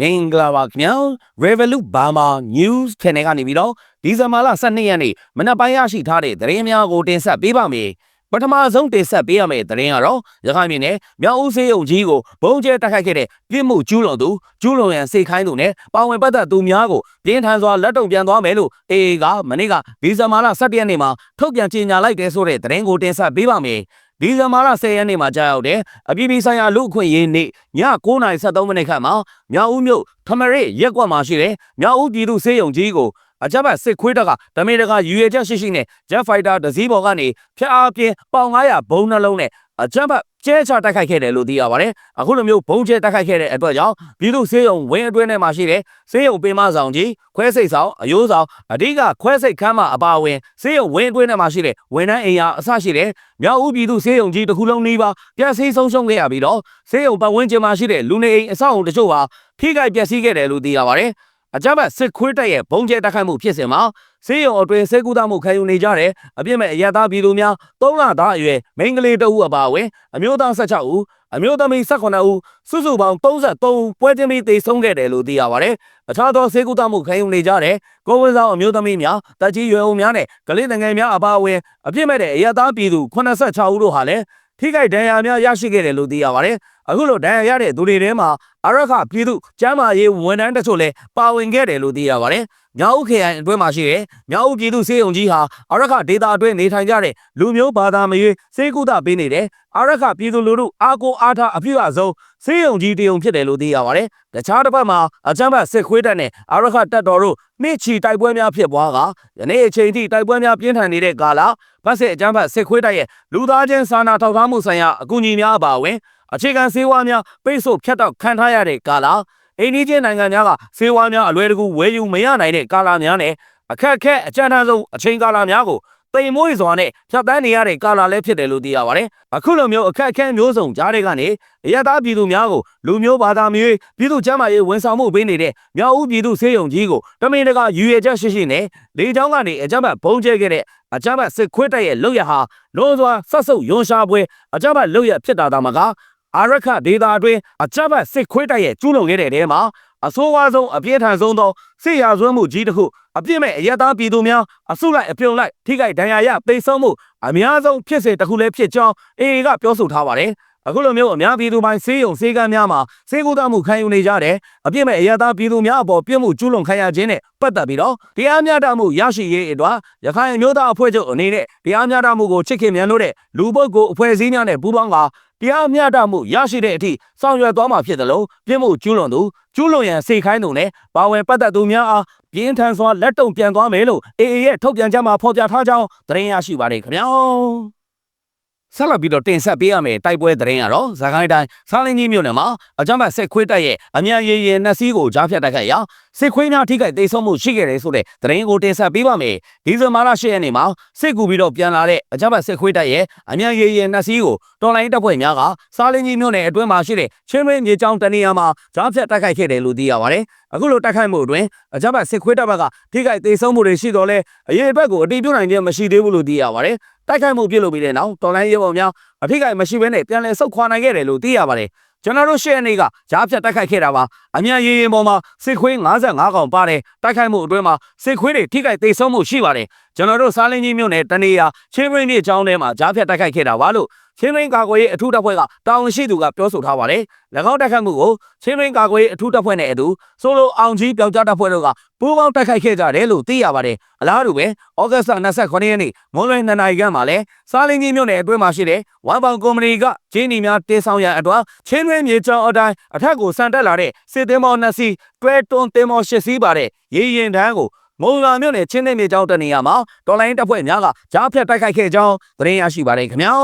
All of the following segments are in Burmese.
မင်္ဂလာပါခင်ဗျာ Revolut Burma News Channel ကနေပြီးတော့ဒီဇင်ဘာလ12ရက်နေ့မနက်ပိုင်းရရှိထားတဲ့သတင်းများကိုတင်ဆက်ပေးပါမယ်ပထမဆုံးတင်ဆက်ပေးရမယ့်သတင်းကတော့ရခိုင်ပြည်နယ်မြောက်ဦးစေးရုံကြီးကိုဘုံကျဲတိုက်ခိုက်ခဲ့တဲ့ပြစ်မှုကျူးလွန်သူကျူးလွန်ရန်စိတ်ခိုင်းသူနဲ့ပါဝင်ပတ်သက်သူများကိုပြင်းထန်စွာလက်တုံပြန်သွားမယ်လို့ AA ကမနေ့ကဒီဇင်ဘာလ17ရက်နေ့မှာထုတ်ပြန်ကြေညာလိုက်တဲ့ဆိုတဲ့သတင်းကိုတင်ဆက်ပေးပါမယ် ဒီဇင်ဘာလ10ရက်နေ့မှာကြာရောက်တဲ့အပြည်ပြည်ဆိုင်ရာလူ့အခွင့်အရေးနေ့ည9:73မိနစ်ခန့်မှာမြောက်ဦးမြို့ထမရစ်ရက်ကွက်မှာရှိတဲ့မြောက်ဦးပြည်သူစေယုံကြီးကိုအကြမ်းဖက်စစ်ခွေးတပ်ကတမင်တကာယူရချက်ရှိရှိနဲ့ Jet Fighter တစ်စီးပေါ်ကနေဖျက်အားပြင်းပေါင်900ဘုံနှလုံးနဲ့အကြမ်းဖက် ကျဲချတိုက်ခိုက်ခဲ့တယ်လို့သိရပါတယ်။အခုလိုမျိုးဘုံကျဲတိုက်ခိုက်ခဲ့တဲ့အတွက်ကြောင့်ပြည်သူစေယုံဝင်းအတွင်းထဲမှာရှိတဲ့စေယုံပင်မဆောင်ကြီးခွဲစိတ်ဆောင်အယိုးဆောင်အဓိကခွဲစိတ်ခန်းမအပါအဝင်စေယုံဝင်းအတွင်းထဲမှာရှိတဲ့ဝန်ထမ်းအိမ်ယာအစရှိတဲ့မြောက်ဦးပြည်သူစေယုံကြီးတစ်ခုလုံးနီးပါးပျက်စီးဆုံးရှုံးခဲ့ရပြီးတော့စေယုံပတ်ဝန်းကျင်မှာရှိတဲ့လူနေအိမ်အဆောက်အုံတချို့ဟာဖိခိုက်ပျက်စီးခဲ့တယ်လို့သိရပါတယ်။ အကြမ်းဖက်စစ်ခွေးတပ်ရဲ့ဘုံကျဲတိုက်ခိုက်မှုဖြစ်စဉ်မှာစေယုံအတွင်းစေကူတာမှုခံယူနေကြတဲ့အပြစ်မဲ့အရသားပြည်သူများ၃လသားအရွယ်မိန်းကလေးတအုပ်အပါအဝင်အမျိုးသား16ဦးအမျိုးသမီး18ဦးစုစုပေါင်း33ဦးပွဲချင်းပြီးသေဆုံးခဲ့တယ်လို့သိရပါတယ်။အခြားသောစေကူတာမှုခံယူနေကြတဲ့ကိုဝန်ဆောင်အမျိုးသမီးများတက်ကြီးရွယ်အိုများနဲ့ကလေးငယ်များအပါအဝင်အပြစ်မဲ့တဲ့အရသားပြည်သူ86ဦးတို့ဟာလည်းထိခိုက်ဒဏ်ရာများရရှိခဲ့တယ်လို့သိရပါတယ်။ အခုလိုဒဏ်ရာရတဲ့သူတွေထဲမှာအရခပြည်သူကျမ်းမာရေးဝန်ထမ်းတချို့လည်းပါဝင်ခဲ့တယ်လို့သိရပါတယ်။မြောက်ဦးခရိုင်အတွင်းမှာရှိတဲ့မြောက်ဦးပြည်သူစေယုံကြီးဟာအရခဒေတာအတွင်းနေထိုင်ကြတဲ့လူမျိုးဘာသာမရွေးစေကုသပေးနေတယ်။အရခပြည်သူလူထုအားကိုအားထားအပြည့်အစုံစေယုံကြီးတယုံဖြစ်တယ်လို့သိရပါတယ်။တခြားတစ်ဖက်မှာအကြမ်းဖက်စစ်ခွေးတပ်နဲ့အရခတပ်တော်တို့နှိချီတိုက်ပွဲများဖြစ်ပွားကယနေ့အချိန်ထိတိုက်ပွဲများပြင်းထန်နေတဲ့ကာလဗတ်စစ်အကြမ်းဖက်စစ်ခွေးတပ်ရဲ့လူသားချင်းစာနာထောက်ထားမှုဆိုင်ရာအကူအညီများအပါအဝင် အခြေခံစေဝါများပိတ်ဆို့ဖြတ်တောက်ခံထားရတဲ့ကာလအိန္ဒိချင်းနိုင်ငံများကစေဝါများအလွယ်တကူဝယ်ယူမရနိုင်တဲ့ကာလများနဲ့အခက်အခဲအကြမ်းထမ်းဆုံးအချိန်ကာလများကိုတိမ်မွေးစွာနဲ့ဖြတ်တန်းနေရတဲ့ကာလလည်းဖြစ်တယ်လို့သိရပါတယ်။အခုလိုမျိုးအခက်အခဲမျိုးစုံကြားတဲ့ကနေအရသာပြည်သူများကိုလူမျိုးဘာသာမျိုးပြည်သူ့ကျမ်းမာရေးဝန်ဆောင်မှုပေးနေတဲ့မြောက်ဦးပြည်သူစေယုံကြီးကိုတမင်တကာယူရချက်ရှိရှိနဲ့လေကြောင်းကနေအကြမ်းဖက်ဘုံကျဲခဲ့တဲ့အကြမ်းဖက်စစ်ခွေးတပ်ရဲ့လုပ်ရဟာလုံးစွာဆက်ဆုပ်ယွန်ရှာပွဲအကြမ်းဖက်လုပ်ရဖြစ်တာသာမက အာရခဒေတာအတွင်းအကြမ်းဖက်စစ်ခွေးတပ်ရဲ့ကျူးလွန်ခဲ့တဲ့တဲမှာအဆိုးဝါးဆုံးအပြင်းထန်ဆုံးသောစစ်ရာဇဝတ်မှုကြီးတစ်ခုအပြစ်မဲ့အယက်သားပြည်သူများအစုလိုက်အပြုံလိုက်ထိခိုက်ဒဏ်ရာရသိမ်းဆုံးမှုအများဆုံးဖြစ်စဉ်တစ်ခုလည်းဖြစ်ကြောင်းအေအေကပြောဆိုထားပါတယ် အခုလိုမျိုးအများပြည်သူပိုင်းစေးရုံစေးကမ်းများမှာစေကူတာမှုခံယူနေကြတဲ့အပြစ်မဲ့အရသာပြည်သူများအပေါ်ပြစ်မှုကျူးလွန်ခံရခြင်းနဲ့ပတ်သက်ပြီးတော့တရားမျှတမှုရရှိရေးအတွက်ရခိုင်အမျိုးသားအဖွဲ့ချုပ်အနေနဲ့တရားမျှတမှုကိုချစ်ခင်မြန်လို့တဲ့လူပုဂ္ဂိုလ်အဖွဲ့အစည်းများနဲ့ပူးပေါင်းကတရားမျှတမှုရရှိတဲ့အထိဆောင်ရွက်သွားမှာဖြစ်တယ်လို့ပြစ်မှုကျူးလွန်သူကျူးလွန်ရန်စိတ်ခိုင်းသူနဲ့ပါဝင်ပတ်သက်သူများအားပြင်းထန်စွာလက်တုံပြန်သွားမယ်လို့ AA ရဲ့ထုတ်ပြန်ချက်မှာဖော်ပြထားကြောင်းသတင်းရရှိပါတယ်ခင်ဗျာ ဆက်လက်ပြီးတော့တင်ဆက်ပေးရမယ်တိုက်ပွဲသတင်းကတော့ဇကိုင်းတိုင်းစားလင်းကြီးမြို့နယ်မှာအကြမ်းဖက်စစ်ခွေးတပ်ရဲ့အမြန်ရေရင်နှက်စီးကိုကြားဖြတ်တိုက်ခိုက်ရာစစ်ခွေးများထိခိုက်ဒေဆုံးမှုရှိခဲ့တယ်ဆိုတဲ့သတင်းကိုတင်ဆက်ပေးပါမယ်ဒီဇင်ဘာလ10ရက်နေ့မှာစစ်ကူပြီးတော့ပြန်လာတဲ့အကြမ်းဖက်စစ်ခွေးတပ်ရဲ့အမြန်ရေရင်နှက်စီးကိုတော်လိုင်းတပ်ဖွဲ့များကစားလင်းကြီးမြို့နယ်အတွင်းမှာရှိတဲ့ချင်းရင်းမြေကြောင်းတနေရာမှာကြားဖြတ်တိုက်ခိုက်ခဲ့တယ်လို့သိရပါတယ်အခုလိုတိုက်ခိုက်မှုအတွင်းအကြမ်းဖက်စစ်ခွေးတပ်ဘက်ကထိခိုက်ဒေဆုံးမှုတွေရှိတော့လဲအရေးဘက်ကိုအတိပြုနိုင်ခြင်းမရှိသေးဘူးလို့သိရပါတယ် တိုက်ခိုက်မှုပြုလုပ်ပြီးတဲ့နောက်တော်လိုင်းရဲဘော်များအထိခိုက်မရှိဘဲနဲ့ပြန်လည်ဆုတ်ခွာနိုင်ခဲ့တယ်လို့သိရပါတယ်ကျွန်တော်တို့ရှေ့အနေကကြားဖြတ်တိုက်ခိုက်ခဲ့တာပါအမြန်ရေရင်ပေါ်မှာစစ်ခွေး55កောင်ပါတယ်တိုက်ခိုက်မှုအတွင်းမှာစစ်ခွေးတွေထိခိုက်ဒေဆုံးမှုရှိပါတယ်ကျွန်တော်တို့စားလင်းကြီးမြို့နယ်တနေရာချင်းရင်းမြေကျောင်းထဲမှာကြားဖြတ်တိုက်ခိုက်ခဲ့တာပါလို့ ချင်းရင်းကာကွယ်ရေးအထူးတပ်ဖွဲ့ကတာဝန်ရှိသူကပြောဆိုထားပါတယ်၎င်းတိုက်ခိုက်မှုကိုချင်းရင်းကာကွယ်ရေးအထူးတပ်ဖွဲ့နဲ့အတူဆိုလိုအောင်ကြီးပြောက်ကြားတပ်ဖွဲ့တို့ကပူးပေါင်းတိုက်ခိုက်ခဲ့ကြတယ်လို့သိရပါတယ်အလားတူပဲဩဂတ်စ်29ရက်နေ့မွန်လွယ်2နာရီခန့်မှာလဲစားလင်းကြီးမြို့နယ်အတွင်းမှာရှိတဲ့ဝမ်ပေါင်ကုမ္ပဏီကဂျင်းနီများတင်ဆောင်ရန်အတွက်ချင်းရင်းမြေကျောင်းအတိုင်းအထက်ကိုဆန်တက်လာတဲ့စစ်သင်းမောနှစ်စီးတွဲတွန်းသင်းမောရှစ်စီးပါတဲ့ရေရင်တန်းကို မုံလာမြို့နယ်ချင်းနေမြေကျောင်းတနေရာမှာတော်လိုင်းတပ်ဖွဲ့များကကြားဖြတ်တိုက်ခိုက်ခဲ့ကြောင်းသတင်းရရှိပါတယ်ခင်ဗျာ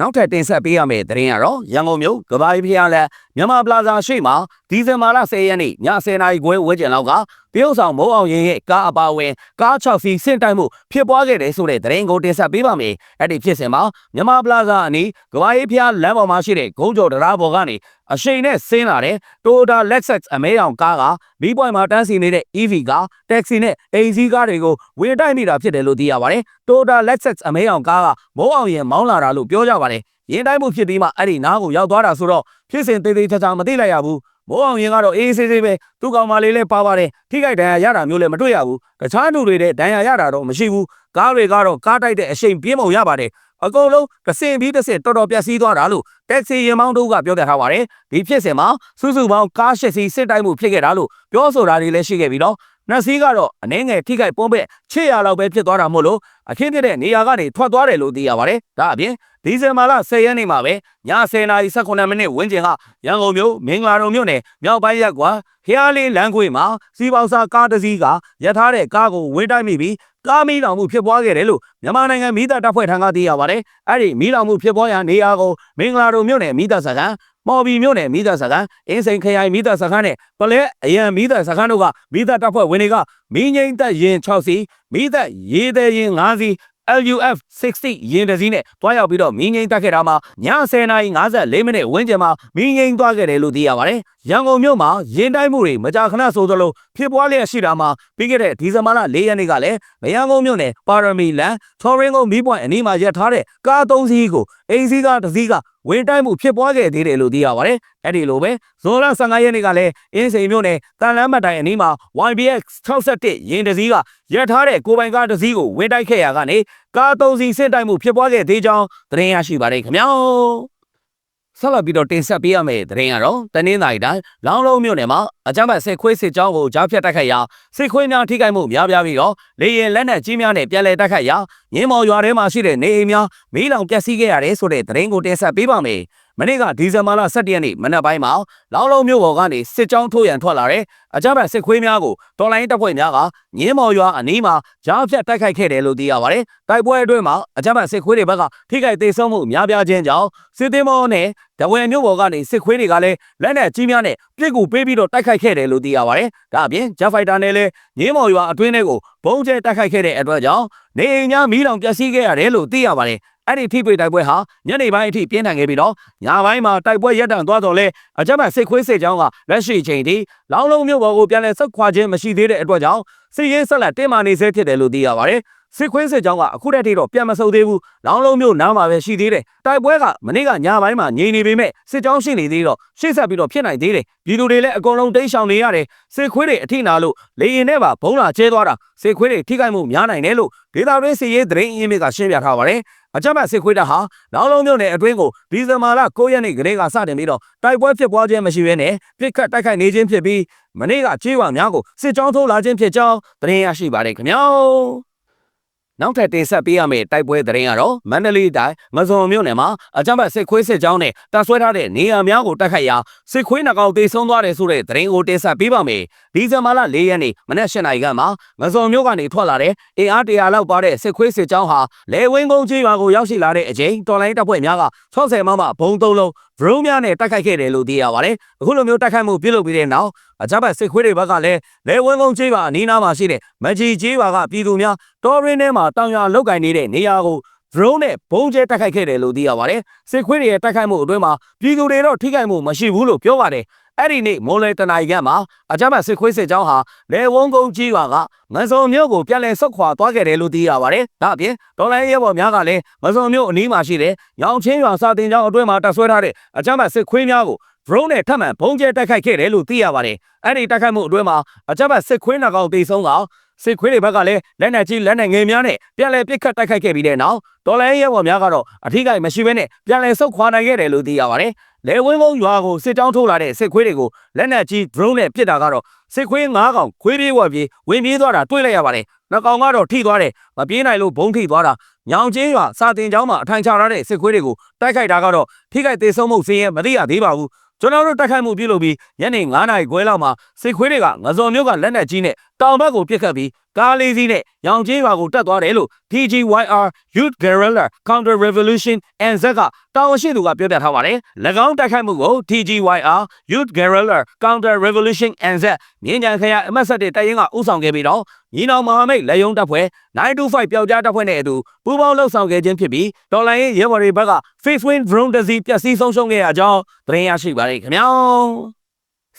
နောက်ထပ်တင်ဆက်ပေးရမယ့်သတင်းကတော့ရန်ကုန်မြို့ကဘာကြီးဖျားလက်မြန်မာပလာဇာရှိမှာဒီဇင်ဘာလ10ရက်နေ့ည10:00နာရီခွဲဝန်းကျင်လောက်ကတ ရုတ်ဆောင်မိုးအောင်ရင်ရဲ့ကားအပါဝင်ကား6စီးဆင့်တိုက်မှုဖြစ်ပွားခဲ့တယ်ဆိုတဲ့သတင်းကိုတင်ဆက်ပေးပါမယ်။အဲ့ဒီဖြစ်စဉ်မှာမြန်မာပလာဇာအနီးကဘာကြီးဖျားလမ်းပေါ်မှာရှိတဲ့ဂုံးကျော်တရားပေါ်ကနေအရှိန်နဲ့ဆင်းလာတဲ့ Toyota Lexus အမဲရောင်ကားကမီးပွိုင်မှာတန်းစီနေတဲ့ EV ကားတက္ကစီနဲ့အိမ်စီးကားတွေကိုဝင်တိုက်မိတာဖြစ်တယ်လို့သိရပါတယ်။ Toyota Lexus အမဲရောင်ကားကမိုးအောင်ရင်မောင်းလာတာလို့ပြောကြပါတယ်။ရင်တိုင်းမှုဖြစ်ပြီးမှအဲ့ဒီနားကိုရောက်သွားတာဆိုတော့ဖြစ်စဉ်သေးသေးချာချာမသိလိုက်ရဘူး မိုးအောင်ရင်ကတော့အေးဆေးဆေးပဲသူ့ကောင်မလေးလည်းပါပါတယ်ထိခိုက်ဒဏ်ရာရတာမျိုးလည်းမတွေ့ရဘူးတခြားလူတွေတဲ့ဒဏ်ရာရတာတော့မရှိဘူးကားတွေကတော့ကားတိုက်တဲ့အရှိန်ပြင်းပုံရပါတယ်အကုန်လုံးတစင်ပြီးတစင်တော်တော်ပြက်စီးသွားတာလို့တက်ဆီရင်မောင်းတို့ကပြောပြထားပါတယ်ဒီဖြစ်စဉ်မှာစုစုပေါင်းကားရှစ်စီးစစ်တိုက်မှုဖြစ်ခဲ့တာလို့ပြောဆိုတာတွေလည်းရှိခဲ့ပြီးတော့ နှစ်စီးကတော့အနှဲငယ်ထိခိုက်ပုံးပဲချစ်ရလောက်ပဲဖြစ်သွားတာမို့လို့အခင်းဖြစ်တဲ့နေရာကနေထွက်သွားတယ်လို့သိရပါတယ်ဒါအပြင်ဒီဇင်ဘာလ10ရက်နေ့မှာပဲည10နာရီ18မိနစ်ဝန်းကျင်ကရန်ကုန်မြို့မင်္ဂလာတုံမြို့နယ်မြောက်ပိုင်းရပ်ကွာဖျားလေးလမ်းခွေမှာစီပေါစာကားတစ်စီးကရထားတဲ့ကားကိုဝေးတိုက်မိပြီးကားမီးလောင်မှုဖြစ်ပွားခဲ့တယ်လို့မြန်မာနိုင်ငံမိသားတပ်ဖွဲ့ထံကသိရပါတယ်အဲ့ဒီမီးလောင်မှုဖြစ်ပွားရာနေရာကိုမင်္ဂလာတုံမြို့နယ်မိသားစခန်း မော်ဘီမြို့နယ်မိသားစခန်းအင်းစိန်ခရိုင်မိသားစခန်းနဲ့ပလဲအရန်မိသားစခန်းတို့ကမိသားတပ်ဖွဲ့ဝင်တွေကမင်းငိမ့်သက်ရင်6စီမိသက်ရေးသည်ရင်5စီ LUF 60ရင်တစ်စီးနဲ့တွားရောက်ပြီးတော့မင်းငိမ့်တက်ခဲ့တာမှာည10:54မိနစ်ဝန်းကျင်မှာမင်းငိမ့်သွားခဲ့တယ်လို့သိရပါတယ်။ ရန်ကုန်မြို့မှာရင်တိုင်းမှုတွေမကြာခဏဆိုသလိုဖြစ်ပွားလျက်ရှိတာမှာပြီးခဲ့တဲ့ဒီဇင်ဘာလ4ရက်နေ့ကလည်းမရန်ကုန်မြို့နယ်ပါရမီလန်ထော်ရင်ကိုမီးပွိုင်အနီးမှာရပ်ထားတဲ့ကား၃စီးကိုအိမ်စီးကားတစ်စီးကဝင်တိုင်းမှုဖြစ်ပွားခဲ့သေးတယ်လို့သိရပါတယ်။အဲ့ဒီလိုပဲဇွန်လ15ရက်နေ့ကလည်းအင်းစိန်မြို့နယ်တန်လန်းမတိုင်အနီးမှာ YBX 61ရင်တစ်စီးကရပ်ထားတဲ့ကိုပိုင်ကားတစ်စီးကိုဝင်တိုက်ခဲ့ရာကနေကား၃စီးစစ်တိုက်မှုဖြစ်ပွားခဲ့သေးကြောင်းသတင်းရရှိပါတယ်ခင်ဗျာ။ ဆက်လက်ပြီးတော့တင်ဆက်ပေးရမယ့်သတင်းကတော့တနင်္သာရီတိုင်းလောင်းလုံးမြို့နယ်မှာအကြမ်းဖက်စစ်ခွေးစစ်ကြောင်းကိုကြားဖြတ်တိုက်ခိုက်ရာစစ်ခွေးများထိခိုက်မှုများပြားပြီးတော့လေရင်လက်နက်ကြီးများနဲ့ပြန်လည်တိုက်ခိုက်ရာမြင်းမော်ရွာထဲမှာရှိတဲ့နေအိမ်များမီးလောင်ပျက်စီးခဲ့ရတယ်ဆိုတဲ့သတင်းကိုတင်ဆက်ပေးပါမယ်။ မနေ့ကဒီဇင်ဘာလ17ရက်နေ့မနက်ပိုင်းမှာလောင်းလုံးမြို့ပေါ်ကနေစစ်ကြောင်းထိုးရန်ထွက်လာတဲ့အကြမ်းဖက်စစ်ခွေးများကိုတော်လိုင်းတပ်ဖွဲ့များကမြင်းမော်ရွာအနီးမှာကြားဖြတ်တိုက်ခိုက်ခဲ့တယ်လို့သိရပါတယ်။တိုက်ပွဲအတွင်းမှာအကြမ်းဖက်စစ်ခွေးတွေဘက်ကထိခိုက်ဒေဆုံးမှုများပြားခြင်းကြောင့်စစ်သေးမောနဲ့တဝယ်မြို့ပေါ်ကနေစစ်ခွေးတွေကလည်းလက်နက်ကြီးများနဲ့ပြစ်ကူပေးပြီးတော့တိုက်ခိုက်ခဲ့တယ်လို့သိရပါတယ်။ဒါအပြင်ဂျက်ဖိုက်တာနဲ့လည်းငင်းမော်ရွာအတွင်းတွေကိုဘုံကျဲတိုက်ခိုက်ခဲ့တဲ့အတွက်ကြောင့်နေအိမ်များမီးလောင်ပျက်စီးခဲ့ရတယ်လို့သိရပါတယ်။ အဲ့ဒီထိပွေတိုက်ပွဲဟာညနေပိုင်းအထိပြင်းထန်ခဲ့ပြီးတော့ညပိုင်းမှာတိုက်ပွဲရပ်တန့်သွားတော့လဲအကြမ်းဖက်စစ်ခွေးစစ်ကြောင်းကလက်ရှိချိန်ထိလောင်းလုံးမြို့ပေါ်ကိုပြန်လည်ဆက်ခွာခြင်းမရှိသေးတဲ့အတွက်ကြောင့်စစ်ရေးဆက်လက်တင်းမာနေဆဲဖြစ်တယ်လို့သိရပါတယ်။ စစ်ခွေးစစ်ကြောင်းကအခုတည်းထိတော့ပြန်မဆုတ်သေးဘူး။လောင်းလုံးမြို့နားမှာပဲရှိသေးတယ်။တိုက်ပွဲကမနေ့ကညပိုင်းမှာငြိမ်နေပေမဲ့စစ်ကြောင်းရှိနေသေးတော့ရှေ့ဆက်ပြီးတော့ဖြစ်နိုင်သေးတယ်။ပြည်သူတွေလည်းအကုန်လုံးတိတ်ရှောင်နေရတယ်။စစ်ခွေးတွေအထိနာလို့လေရင်ထဲမှာဘုံလာကျဲသွားတာစစ်ခွေးတွေထိခိုက်မှုများနိုင်တယ်လို့ဒေတာတွင်းစစ်ရေးသတင်းအင်းမြစ်ကရှင်းပြထားပါတယ်။အကြမ်းဖက်စစ်ခွေးတပ်ဟာလောင်းလုံးမြို့နယ်အတွင်းကိုဒီဇင်ဘာလ9ရက်နေ့ကလေးကစတင်ပြီးတော့တိုက်ပွဲဖြစ်ပွားခြင်းမရှိဘဲနဲ့ပြစ်ခတ်တိုက်ခိုက်နေခြင်းဖြစ်ပြီးမနေ့ကကြေးဝါများကိုစစ်ကြောင်းထိုးလာခြင်းဖြစ်ကြောင်းသတင်းရရှိပါတယ်ခင်ဗျာ နောက်ထပ်တင်ဆက်ပေးရမယ့်တိုက်ပွဲသတင်းကတော့မန္တလေးတိုင်းမဇွန်မြို့နယ်မှာအကြမ်းဖက်စစ်ခွေးစစ်ကြောင်းနဲ့တပ်ဆွဲထားတဲ့နေရာများကိုတိုက်ခိုက်ရာစစ်ခွေးနှကောင်တေဆုံးသွားတယ်ဆိုတဲ့သတင်းကိုတင်ဆက်ပေးပါမယ်။ဒီဇင်ဘာလ၄ရက်နေ့မနက်၈နာရီခန့်မှာမဇွန်မြို့ကနေထွက်လာတဲ့အင်အားတရာလောက်ပါတဲ့စစ်ခွေးစစ်ကြောင်းဟာလေဝင်းကုန်းကြီးရွာကိုရောက်ရှိလာတဲ့အချိန်တော်လိုင်းတပ်ဖွဲ့များက60မမဘုံသုံးလုံးဗရုံးများနဲ့တိုက်ခိုက်ခဲ့တယ်လို့သိရပါတယ်။အခုလိုမျိုးတိုက်ခိုက်မှုပြုလုပ်ပြီးတဲ့နောက်အကြမ်းဖက်စစ်ခွေးတွေဘက်ကလည်းလေဝင်းကုန်းကြီးရွာအနီးနားမှာရှိတဲ့မကြီးကြီးရွာကပြည်သူများတော်ရင်းထဲမှာတောင်ရွာလောက်ကင်နေတဲ့နေရာကို drone နဲ့ဘုံကျဲတိုက်ခိုက်ခဲ့တယ်လို့သိရပါတယ်။စစ်ခွေးတွေရဲ့တိုက်ခိုက်မှုအတွင်းမှာပြည်သူတွေတော့ထိခိုက်မှုမရှိဘူးလို့ပြောပါတယ်။အဲ့ဒီနေ့မိုးလေတနာရီခန့်မှာအကြမ်းဖက်စစ်ခွေးစစ်ကြောင်းဟာလေဝုံကုန်းကြီးရွာကမစုံမြို့ကိုပြန်လည်ဆုတ်ခွာသွားခဲ့တယ်လို့သိရပါတယ်။ဒါအပြင်ဒေါ်လာရဲဘော်များကလည်းမစုံမြို့အနီးမှာရှိတဲ့ရောင်ချင်းရွာစာတင်ကျောင်းအတွင်းမှာတပ်ဆွဲထားတဲ့အကြမ်းဖက်စစ်ခွေးများကို drone နဲ့ထပ်မံဘုံကျဲတိုက်ခိုက်ခဲ့တယ်လို့သိရပါတယ်။အဲ့ဒီတိုက်ခိုက်မှုအတွင်းမှာအကြမ်းဖက်စစ်ခွေးနှကောင်တေဆုံးက စစ်ခွေးတွေဘက်ကလည်းလက်နက်ကြီးလက်နက်ငယ်များနဲ့ပြန်လည်ပစ်ခတ်တိုက်ခိုက်ခဲ့ပြီးတဲ့နောက်တော်လိုင်းရဲဘော်များကတော့အထိကိမရှိဘဲနဲ့ပြန်လည်ဆုတ်ခွာနိုင်ခဲ့တယ်လို့သိရပါတယ်။လေဝင်းကုန်းရွာကိုစစ်တောင်းထိုးလာတဲ့စစ်ခွေးတွေကိုလက်နက်ကြီး drone နဲ့ပစ်တာကတော့စစ်ခွေး၅ကောင်ခွေးပြေးဝက်ပြေးဝင်ပြေးသွားတာတွေ့လိုက်ရပါတယ်။နှစ်ကောင်ကတော့ထိသွားတယ်မပြေးနိုင်လို့ဘုံထိသွားတာညောင်ချင်းရွာစာတင်ကျောင်းမှာအထိုင်ချထားတဲ့စစ်ခွေးတွေကိုတိုက်ခိုက်တာကတော့ထိခိုက်သေးဆုံးမှုစင်းရဲမသိရသေးပါဘူး။ကျွန်တော်တို့တိုက်ခိုက်မှုပြုလုပ်ပြီးညနေ9နာရီခွဲလောက်မှာစစ်ခွေးတွေကငဇော်မျိုးကလက်နက်ကြီးနဲ့ တောင်ဘက်ကိုပစ်ခတ်ပြီးကားလေးစီးနဲ့ရောင်ချင်းရွာကိုတက်သွားတယ်လို့ TGYR Youth Guerrilla Counter Revolution NZ ကတာဝန်ရှိသူကပြောပြထားပါတယ်။၎င်းတိုက်ခိုက်မှုကို TGYR Youth Guerrilla Counter Revolution NZ မြင်းကြံခရိုင်အမတ်ဆက်တဲ့တပ်ရင်းကဥဆောင်ခဲ့ပြီးတော့ညီနောင်မဟာမိတ်လက်ယုံတပ်ဖွဲ့925ပျောက်ကြားတပ်ဖွဲ့နဲ့အတူပူးပေါင်းလှုပ်ဆောင်ခဲ့ခြင်းဖြစ်ပြီးတော်လိုင်းရဲ့ရဲဘော်တွေဘက်က Face Wind Drone တစ်စီးပျက်စီးဆုံးရှုံးခဲ့ရကြောင်းသတင်းရရှိပါတယ်ခင်ဗျာ။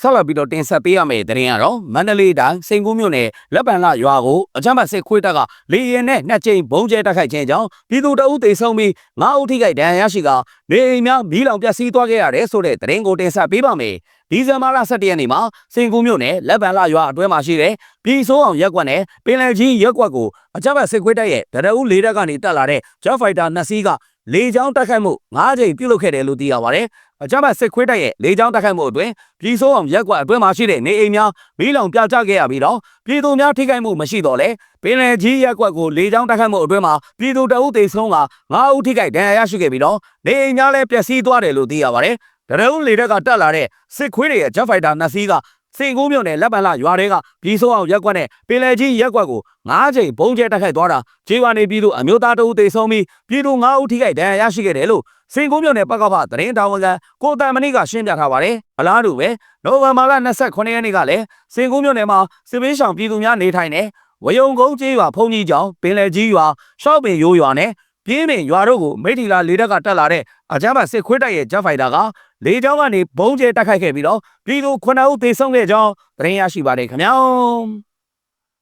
ဆက်လက်ပြီးတော့တင်ဆက်ပေးရမယ့်သတင်းကတော့မန္တလေးတိုင်းစိန်ကူးမြို့နယ်လက်ပံလရွာကိုအကြမ်းဖက်စစ်ခွေးတပ်ကလေရင်နဲ့နှစ်ကြိမ်ဘုံကျဲတိုက်ခိုက်ခြင်းကြောင့်ပြည်သူတအုပ်သေဆုံးပြီးငါးဦးထိခိုက်ဒဏ်ရာရရှိကနေအိမ်များမီးလောင်ပျက်စီးသွားခဲ့ရတယ်ဆိုတဲ့သတင်းကိုတင်ဆက်ပေးပါမယ်။ဒီဇင်ဘာလ17ရက်နေ့မှာစိန်ကူးမြို့နယ်လက်ပံလရွာအတွင်းမှာရှိတဲ့ပြည်စိုးအောင်ရက်ကွက်နဲ့ပင်လယ်ကြီးရက်ကွက်ကိုအကြမ်းဖက်စစ်ခွေးတပ်ရဲ့တရအုပ်လေးတပ်ကနေတက်လာတဲ့ Jet Fighter နှစ်စီးကလေကြောင်းတိုက်ခိုက်မှု၅ကြိမ်ပြုလုပ်ခဲ့တယ်လို့သိရပါတယ်။ အကြမ်းဖက်စစ်ခွေးတပ်ရဲ့လေကြောင်းတိုက်ခိုက်မှုအတွင်းပြည်စိုးအောင်ရက်ကွက်အတွင်းမှာရှိတဲ့နေအိမ်များမီးလောင်ပြကျခဲ့ရပြီးတော့ပြည်သူများထိခိုက်မှုမရှိတော့လဲပင်လယ်ကြီးရက်ကွက်ကိုလေကြောင်းတိုက်ခိုက်မှုအတွင်းမှာပြည်သူတအုပ်သေဆုံးက9ဦးထိခိုက်ဒဏ်ရာရရှိခဲ့ပြီးတော့နေအိမ်များလည်းပျက်စီးသွားတယ်လို့သိရပါတယ်။တရဦးလေတပ်ကတက်လာတဲ့စစ်ခွေးတွေရဲ့ Jet Fighter နှစ်စီးကစင်ကူးမြို့နယ်လက်ပံလရွာတွေကပြည်စိုးအောင်ရက်ကွက်နဲ့ပင်လယ်ကြီးရက်ကွက်ကို9ချိန်ဘုံကျဲတိုက်ခိုက်သွားတာခြေဝါနေပြည်သူအမျိုးသားတအုပ်သေဆုံးပြီးပြည်သူ9ဦးထိခိုက်ဒဏ်ရာရရှိခဲ့တယ်လို့ စင်ကူးမြို့နယ်ပကဖသတင်းတာဝန်ခံကိုတန်မဏိကရှင်းပြထားပါတယ်။အလားတူပဲနိုဝင်ဘာလ29ရက်နေ့ကလည်းစင်ကူးမြို့နယ်မှာစစ်ပေးဆောင်ပြည်သူများနေထိုင်တဲ့ဝယုံကုန်းကျေးရွာဖုန်ကြီးကျောင်းပင်လယ်ကြီးရွာရှော့ပင်ရိုးရွာနဲ့ပြင်းပင်ရွာတို့ကိုမိထီလာလေးတက်ကတက်လာတဲ့အကြမ်းဖက်စစ်ခွေးတပ်ရဲ့ဂျက်ဖိုက်တာကလေကြောင်းကနေဘုံကျဲတိုက်ခိုက်ခဲ့ပြီးတော့ပြည်သူ9ဦးသေဆုံးခဲ့ကြောင်းသတင်းရရှိပါတယ်ခင်ဗျာ